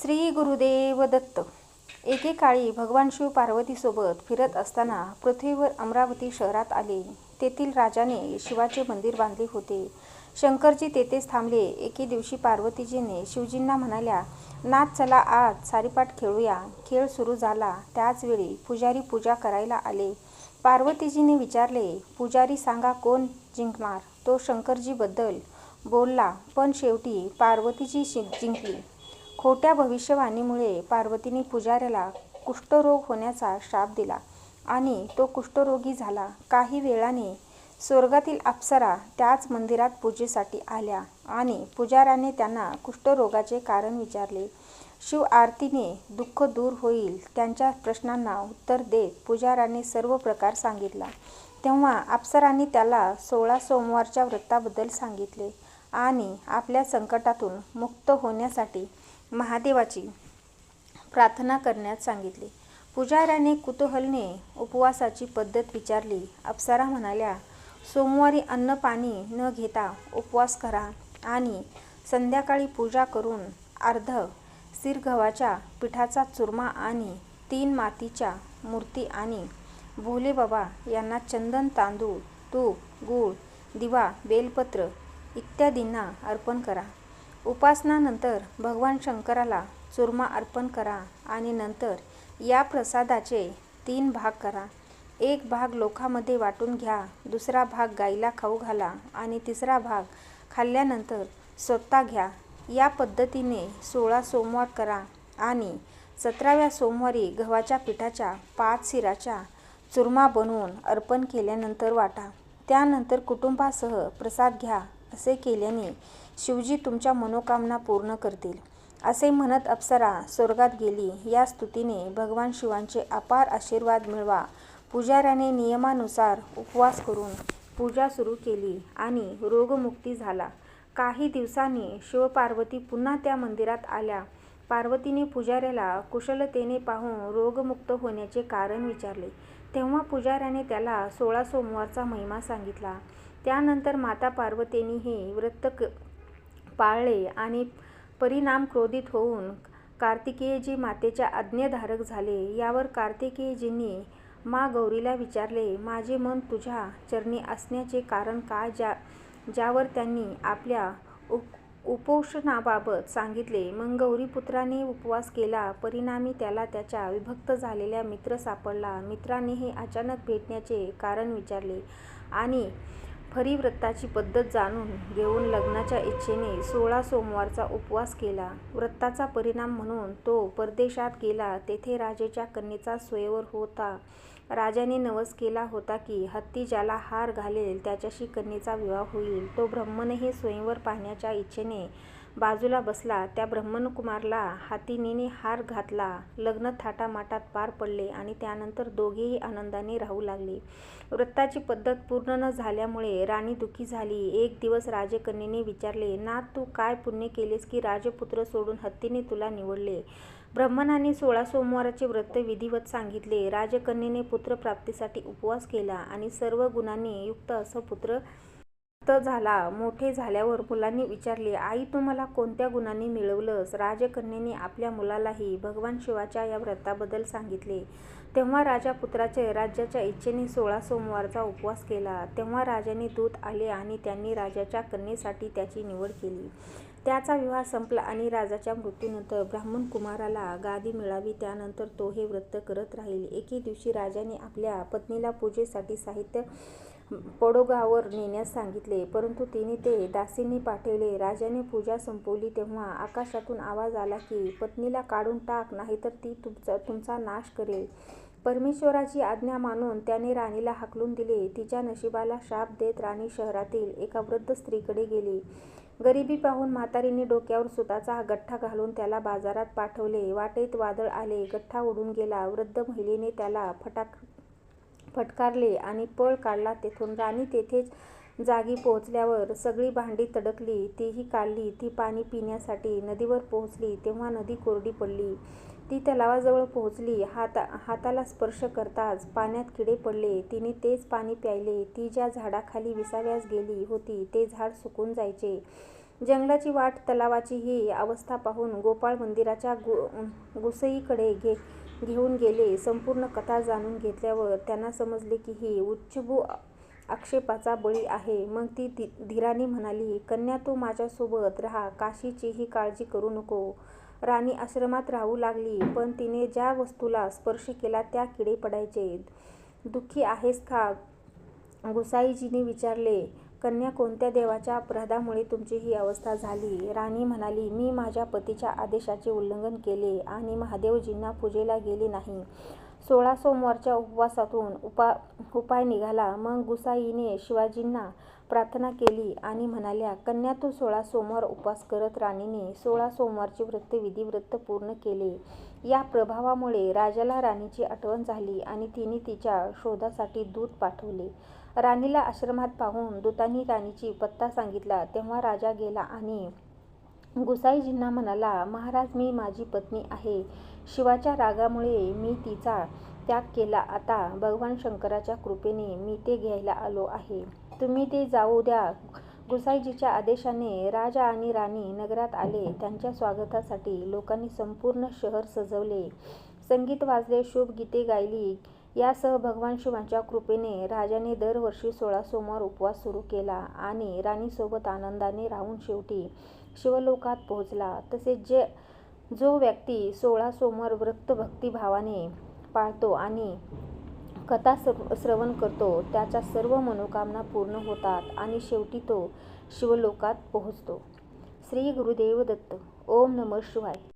श्री गुरुदेव दत्त. एकेकाळी भगवान शिव पार्वतीसोबत फिरत असताना पृथ्वीवर अमरावती शहरात आले. तेथील राजाने शिवाचे मंदिर बांधले होते. शंकरजी तेथेच थांबले. एके दिवशी पार्वतीजीने शिवजींना म्हणाल्या नाथ चला आज सारीपाठ खेळूया. खेळ सुरू झाला. त्याचवेळी पुजारी पूजा करायला आले. पार्वतीजीने विचारले पुजारी सांगा कोण जिंकणार? तो शंकरजीबद्दल बोलला पण शेवटी पार्वतीजी शि जिंकली. खोट्या भविष्यवाणीमुळे पार्वतीने पुजाऱ्याला कुष्ठरोग होण्याचा शाप दिला आणि तो कुष्ठरोगी झाला. काही वेळाने स्वर्गातील अप्सरा त्याच मंदिरात पूजेसाठी आल्या आणि पुजाऱ्याने त्यांना कुष्ठरोगाचे कारण विचारले. शिव आरतीने दुःख दूर होईल त्यांच्या प्रश्नांना उत्तर देत पुजाऱ्याने सर्व प्रकार सांगितला. तेव्हा अप्सरांनी त्याला सोळा सोमवारच्या व्रताबद्दल सांगितले आणि आपल्या संकटातून मुक्त होण्यासाठी महादेवाची प्रार्थना करण्यास सांगितले. पुजाऱ्याने कुतूहलने उपवासाची पद्धत विचारली. अप्सरा म्हणाल्या सोमवारी अन्न पाणी न घेता उपवास करा आणि संध्याकाळी पूजा करून अर्ध सीर पिठाचा चुरमा आणि तीन मातीच्या मूर्ती आणि भोले बाबा यांना चंदन तांदूळ तूप गूळ दिवा बेलपत्र इत्यादींना अर्पण करा. उपासनानंतर भगवान शंकराला चुरमा अर्पण करा आणि नंतर या प्रसादाचे तीन भाग करा. एक भाग लोखामध्ये वाटून घ्या दुसरा भाग गाईला खाऊ घाला आणि तिसरा भाग खाल्ल्यानंतर स्वतः घ्या. या पद्धतीने सोळा सोमवार करा आणि सतराव्या सोमवारी गव्हाच्या पिठाच्या पाच शिराच्या चुरमा बनवून अर्पण केल्यानंतर वाटा. त्यानंतर कुटुंबासह प्रसाद घ्या. असे केल्याने शिवजी तुमच्या मनोकामना पूर्ण करतील. असे म्हणत अप्सरा स्वर्गात गेली. या स्तुतीने भगवान शिवांचे अपार आशीर्वाद मिळवा. पुजाऱ्याने नियमानुसार उपवास करून पूजा सुरू केली आणि रोगमुक्ती झाला. काही दिवसांनी शिवपार्वती पुन्हा त्या मंदिरात आल्या. पार्वतीने पुजाऱ्याला कुशलतेने पाहून रोगमुक्त होण्याचे कारण विचारले. तेव्हा पुजाऱ्याने त्याला सोळा सोमवारचा महिमा सांगितला. त्यानंतर माता पार्वतीनेही व्रत क पाळले आणि परिणाम क्रोधित होऊन कार्तिकेयजी मातेच्या आज्ञाधारक झाले. यावर कार्तिकेयजींनी मा गौरीला विचारले माझे मन तुझ्या चरणी असण्याचे कारण काय? ज्या ज्यावर त्यांनी आपल्या उप उपोषणाबाबत सांगितले. मग गौरीपुत्राने उपवास केला. परिणामी त्याला त्याच्या विभक्त झालेल्या मित्र सापडला. मित्राने हे अचानक भेटण्याचे कारण विचारले आणि फरीव्रताची पद्धत जाणून घेऊन लग्नाच्या इच्छेने सोळा सोमवारचा उपवास केला. व्रताचा परिणाम म्हणून तो परदेशात गेला. तेथे राजेच्या कन्येचा स्वयंवर होता. राजाने नवस केला होता की हत्ती ज्याला हार घालेल त्याच्याशी कन्येचा विवाह होईल. तो ब्रह्मनही स्वयंवर पाहण्याच्या इच्छेने बाजूला बसला त्या ब्रह्मणकुमारला हातीनीने हार घातला. लग्न थाटामाटात पार पडले आणि त्यानंतर दोघेही आनंदाने राहू लागले. व्रताची पद्धत पूर्ण न झाल्यामुळे राणी दुःखी झाली. एक दिवस राजकन्येने विचारले ना तू काय पुण्य केलेस की राजपुत्र सोडून हत्तीने तुला निवडले? ब्रह्मणाने सोळा सोमवाराचे व्रत विधिवत सांगितले. राजकन्येने पुत्रप्राप्तीसाठी उपवास केला आणि सर्व गुणांनी युक्त असं पुत्र झाला. मोठे झाल्यावर मुलांनी विचारले आई तू मला कोणत्या गुणांनी मिळवलंस? राजकन्येने आपल्या मुलालाही भगवान शिवाच्या या व्रताबद्दल सांगितले. तेव्हा राजा पुत्राचे राज्याच्या इच्छेने सोळा सोमवारचा उपवास केला. तेव्हा राजाने दूत आले आणि त्यांनी राजाच्या कन्येसाठी त्याची निवड केली. त्याचा विवाह संपला आणि राजाच्या मृत्यूनंतर ब्राह्मण कुमाराला गादी मिळावी. त्यानंतर तो हे व्रत करत राहील. एके दिवशी राजाने आपल्या पत्नीला पूजेसाठी साहित्य पडोगावर नेण्यास सांगितले परंतु तिने ते दासींनी पाठवले. राजाने पूजा संपवली तेव्हा आकाशातून आवाज आला की पत्नीला काढून टाक नाहीतर ती तुमचा तुमचा नाश करेल. परमेश्वराची आज्ञा मानून त्याने राणीला हाकलून दिले. तिच्या नशिबाला शाप देत राणी शहरातील एका वृद्ध स्त्रीकडे गेली. गरिबी पाहून म्हातारीने डोक्यावर सुताचा गठ्ठा घालून त्याला बाजारात पाठवले. वाटेत वादळ आले गठ्ठा उडून गेला. वृद्ध महिलेने त्याला फटाक फटकारले आणि पळ काढला तेथून. राणी तेथेच जागी पोहोचल्यावर सगळी भांडी तडकली. तीही काढली. ती पाणी पिण्यासाठी नदीवर पोहोचली. तेव्हा नदी कोरडी पडली. ती तलावाजवळ पोहोचली. हाता हाताला स्पर्श करताच पाण्यात किडे पडले. तिने तेच पाणी प्यायले. ती ज्या झाडाखाली विसाव्यास गेली होती ते झाड सुकून जायचे. जंगलाची वाट तलावाची ही अवस्था पाहून गोपाळ मंदिराच्या गु गुसईकडे घे घेऊन गेले. संपूर्ण कथा जाणून घेतल्यावर त्यांना समजले की ही उच्चभ्रू आक्षेपाचा बळी आहे. मग ती धी धीराने म्हणाली कन्या तू माझ्यासोबत राहा. काशीचीही काळजी करू नको. राणी आश्रमात राहू लागली पण तिने ज्या वस्तूला स्पर्श केला त्या किडे पडायचे. दुःखी आहेस का? गोसाईजीने विचारले. कन्या कोणत्या देवाच्या अपराधामुळे तुमची ही अवस्था झाली? राणी म्हणाली मी माझ्या पतीच्या आदेशाचे उल्लंघन केले आणि महादेवजींना पूजेला गेले नाही. सोळा सोमवारच्या उपवासातून उपा उपाय निघाला. मग गुसाईने शिवाजींना प्रार्थना केली आणि म्हणाल्या कन्या तू सोळा सोमवार उपवास करत राणीने सोळा सोमवारचे व्रत विधिव्रत पूर्ण केले. या प्रभावामुळे राजाला राणीची आठवण झाली आणि तिने तिच्या शोधासाठी दूत पाठवले. राणीला आश्रमात पाहून दूतांनी राणीची पत्ता सांगितला. तेव्हा राजा गेला आणि गुसाईजींना म्हणाला महाराज मी माझी पत्नी आहे. शिवाच्या रागामुळे मी तिचा त्याग केला. आता भगवान शंकराच्या कृपेने मी ते घ्यायला आलो आहे. तुम्ही ते जाऊ द्या. गुसाईजीच्या आदेशाने राजा आणि राणी नगरात आले. त्यांच्या स्वागतासाठी लोकांनी संपूर्ण शहर सजवले. संगीत वाजले शुभ गीते गायली. यासह भगवान शिवांच्या कृपेने राजाने दरवर्षी सोळा सोमवार उपवास सुरू केला आणि राणीसोबत आनंदाने राहून शेवटी शिवलोकात पोहोचला. तसेच जे जो व्यक्ती सोळा सोमवार व्रत भक्तिभावाने पाळतो आणि कथा श्रवण करतो त्याच्या सर्व मनोकामना पूर्ण होतात आणि शेवटी तो शिवलोकात पोहोचतो. श्री गुरुदेव दत्त ओम नमः शिवाय.